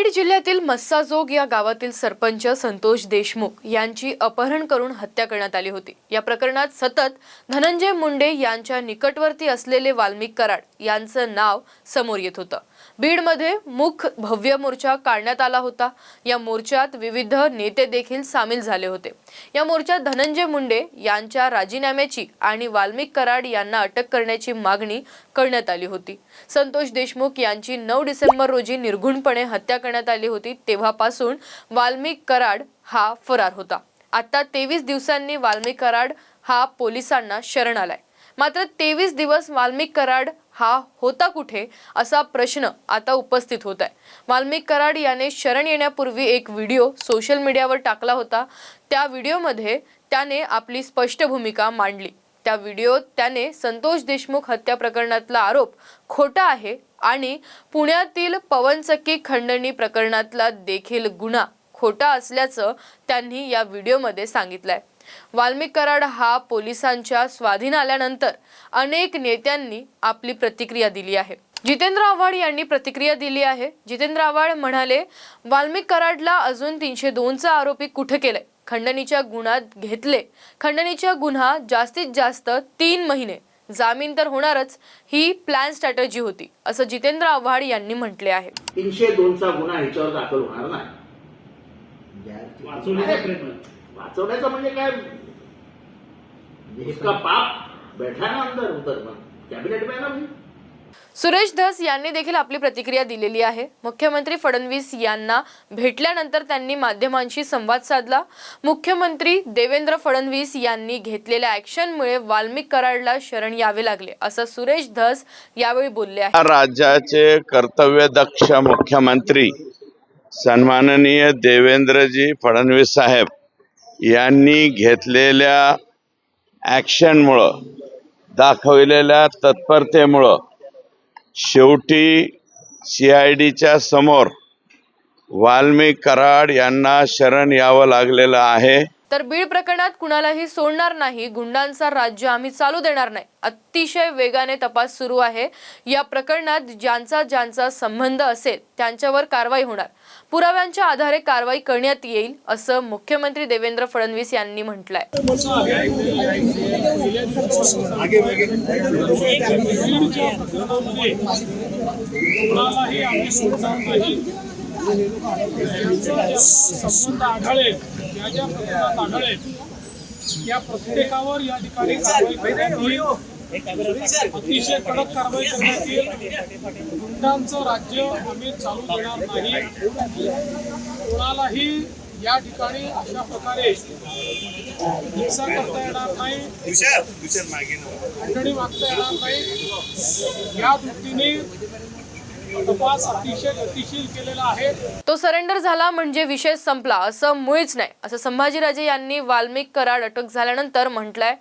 बीड जिल्ह्यातील मस्साजोग या गावातील सरपंच संतोष देशमुख यांची अपहरण करून हत्या करण्यात आली होती. या प्रकरणात सतत धनंजय मुंडे यांच्या निकटवर्ती असलेले वाल्मिक कराड यांचं नाव समोर येत होतं. बीडमध्ये मुख भव्य मोर्चा काढण्यात आला होता. या मोर्चात विविध नेते देखील सामील झाले होते. या मोर्चात धनंजय मुंडे यांच्या राजीनाम्याची आणि वाल्मिक कराड यांना अटक करण्याची मागणी करण्यात आली होती. संतोष देशमुख यांची नऊ डिसेंबर रोजी निर्घुणपणे हत्या करण्यात आली होती तेव्हापासून वाल्मिक कराड हा फरार होता. आता तेवीस दिवसांनी वाल्मिक कराड हा पोलिसांना शरण आलाय. मात्र तेवीस दिवस वाल्मिक कराड हा होता कुठे असा प्रश्न आता उपस्थित होत आहे वाल्मिक कराड याने शरण येण्यापूर्वी एक व्हिडिओ सोशल मीडियावर टाकला होता. त्या व्हिडिओमध्ये त्याने आपली स्पष्ट भूमिका मांडली. त्या व्हिडिओत त्याने संतोष देशमुख हत्या प्रकरणातला आरोप खोटा आहे आणि पुण्यातील पवनचक्की खंडणी प्रकरणातला देखील गुन्हा खोटा असल्याचं त्यांनी या व्हिडिओमध्ये सांगितलंय. वाल्मिक कराड हा पोलिसांच्या स्वाधीन आल्यानंतर अनेक नेत्यांनी आपली प्रतिक्रिया दिली आहे. जितेंद्र आव्हाड यांनी प्रतिक्रिया दिली आहे. जितेंद्र आव्हाड म्हणाले वाल्मिक कराडला अजून तीनशे दोनचा आरोपी कुठे केलंय? खंडणीच्या गुन्ह्यात घेतले. खंडणीच्या गुन्हा जास्तीत जास्त तीन महिने. जामीन तर होणारच ही प्लॅन स्ट्रॅटजी होती असं जितेंद्र आव्हाड यांनी म्हटले आहे. तीनशे दोनचा गुन्हा ह्याच्यावर दाखल होणार नाही. वाचवण्याचा म्हणजे काय? उसका पाप. बैठा ना अंदर उधर मग. कॅबिनेट में ना सुरेश धस यांनी देखील आपली प्रतिक्रिया दिलेली आहे. मुख्यमंत्री फडणवीस यांना भेटल्यानंतर त्यांनी माध्यमांशी संवाद साधला. मुख्यमंत्री देवेंद्र फडणवीस यांनी घेतलेल्या ऍक्शनमुळे वाल्मिक कराडला शरण यावे लागले असं सुरेश धस यावेळी बोलले आहे. राज्याचे कर्तव्यदक्ष मुख्यमंत्री सन्माननीय देवेंद्रजी फडणवीस साहेब यांनी घेतलेल्या ॲक्शनमुळं दाखविलेल्या तत्परतेमुळं शेवटी सी आय डीच्या समोर वाल्मिक कराड यांना शरण यावं लागलेलं आहे. तर बीड प्रकरणात कुणालाही सोडणार नाही. गुंडांचा राज्य आम्ही चालू देणार नाही. अतिशय वेगाने तपास सुरू आहे. या प्रकरणात ज्यांचा ज्यांचा संबंध असेल त्यांच्यावर कारवाई होणार. पुराव्यांच्या आधारे कारवाई करण्यात येईल असं मुख्यमंत्री देवेंद्र फडणवीस यांनी म्हटलंय. संबंध आढळेल ज्या ज्या प्रकरणात आढळेल त्या प्रत्येकावर या ठिकाणी कारवाई अतिशय कडक कारवाई करण्यात येईल गुंडांचं राज्य आम्ही चालू देणार नाही कोणालाही या ठिकाणी अशा प्रकारे हिंसा करता येणार नाही. खंडणी मागता येणार नाही. या दृष्टीने तपास अतिशय गतिशील केलेला आहे. तो सरेंडर झाला म्हणजे विषय संपला असं मुळीच नाही. असं संभाजीराजे यांनी वाल्मिक कराड अटक झाल्यानंतर म्हटलंय.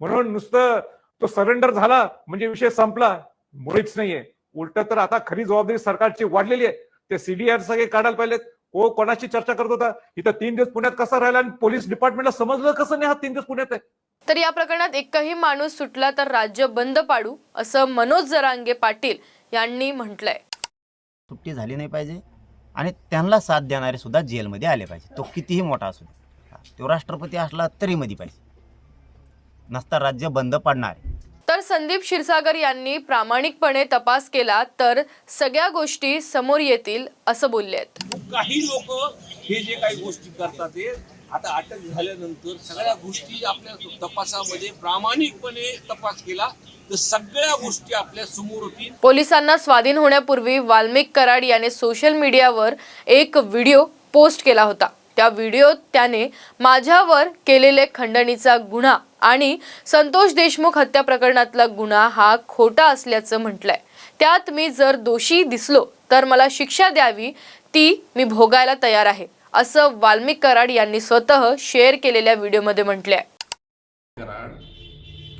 म्हणून नुसतं तो सरेंडर झाला म्हणजे विषय संपला मुळीच नाहीये. उलट तर आता खरी जबाबदारी सरकारची वाढलेली आहे. ते सीडीआर सगळे काढायला पाहिजेत को कोणाशी चर्चा करत होता? इथं तीन दिवस पुण्यात कसा राहिला आणि पोलीस डिपार्टमेंटला समजलं कसं नाही हा तीन दिवस पुण्यात आहे? तर या प्रकरणात एकही माणूस सुटला तर राज्य बंद पाडू असं मनोज जरांगे पाटील यांनी म्हटलंय. सुट्टी झाली नाही पाहिजे आणि त्यांना साथ देणारे सुद्धा जेलमध्ये आले पाहिजे. तो कितीही मोठा असू दे. हा, तो राष्ट्रपती असला तरी मध्ये पाहिजे. नसता राज्य बंद पडणार. तर संदीप क्षीरसागर यांनी प्रामाणिकपणे तपास केला तर सगळ्या गोष्टी समोर येतील असं बोलले आहेत. काही लोक हे जे काही गोष्टी करतात ते आता अटक झाल्यानंतर सगळ्या गोष्टी आपल्या तपासामध्ये प्रामाणिकपणे तपास केला. तर सगळ्या गोष्टी आपल्यासमोर होतील. पोलिसांना स्वाधीन होण्यापूर्वी वाल्मिक कराड याने सोशल मीडियावर एक व्हिडिओ पोस्ट केला होता. त्या व्हिडिओत त्याने माझ्यावर केलेले खंडणीचा गुन्हा आणि संतोष देशमुख हत्या प्रकरणातला गुन्हा हा खोटा असल्याचं म्हटलंय. त्यात मी जर दोषी दिसलो तर मला शिक्षा द्यावी ती मी भोगायला तयार आहे असं वाल्मिक कराड यांनी स्वतः शेअर केलेल्या व्हिडिओमध्ये म्हटले आहे कराड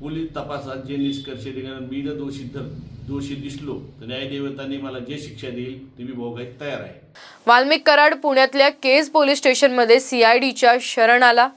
पोलीस तपासात जे निष्कर्ष निघणार मी जर दोषी धर दोषी दिसलो तर न्यायदेवताने मला जे शिक्षा देईल ते मी भोगायला तयार आहे. वाल्मिक कराड पुण्यातल्या केज पोलीस स्टेशनमध्ये सीआयडीच्या शरणाला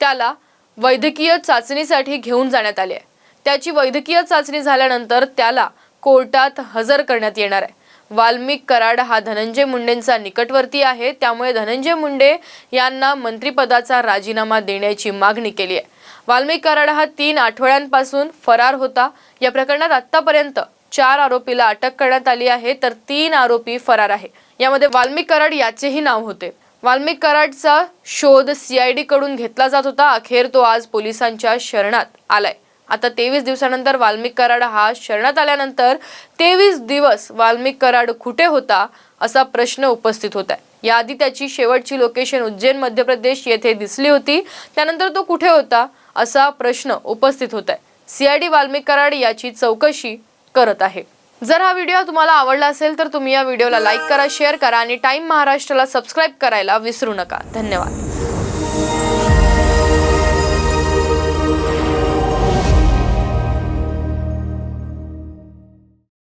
त्याला वैद्यकीय चाचणीसाठी घेऊन जाण्यात आले आहे. त्याची वैद्यकीय चाचणी झाल्यानंतर त्याला कोर्टात हजर करण्यात येणार आहे. वाल्मिक कराड हा धनंजय मुंडेंचा निकटवर्ती आहे त्यामुळे धनंजय मुंडे यांना मंत्रिपदाचा राजीनामा देण्याची मागणी केली आहे. वाल्मिक कराड हा तीन आठवड्यांपासून फरार होता. या प्रकरणात आतापर्यंत चार आरोपीला अटक करण्यात आली आहे तर तीन आरोपी फरार आहे. यामध्ये वाल्मिक कराड याचेही नाव होते. वाल्मिक कराडचा शोध सीआयडी कडून घेतला जात होता. अखेर तो आज पोलिसांच्या शरणात आलाय. आता तेवीस दिवसानंतर वाल्मिक कराड हा शरणात आल्यानंतर तेवीस दिवस वाल्मिक कराड कुठे होता असा प्रश्न उपस्थित होत आहे. याआधी त्याची शेवटची लोकेशन उज्जैन मध्य प्रदेश येथे दिसली होती. त्यानंतर तो कुठे होता असा प्रश्न उपस्थित होत आहे सीआयडी वाल्मिक कराड याची चौकशी करत आहे. जर हा व्हिडिओ तुम्हाला आवडला असेल तर तुम्ही या व्हिडिओला लाईक करा शेअर करा आणि टाईम महाराष्ट्राला सबस्क्राईब करायला विसरू नका. धन्यवाद.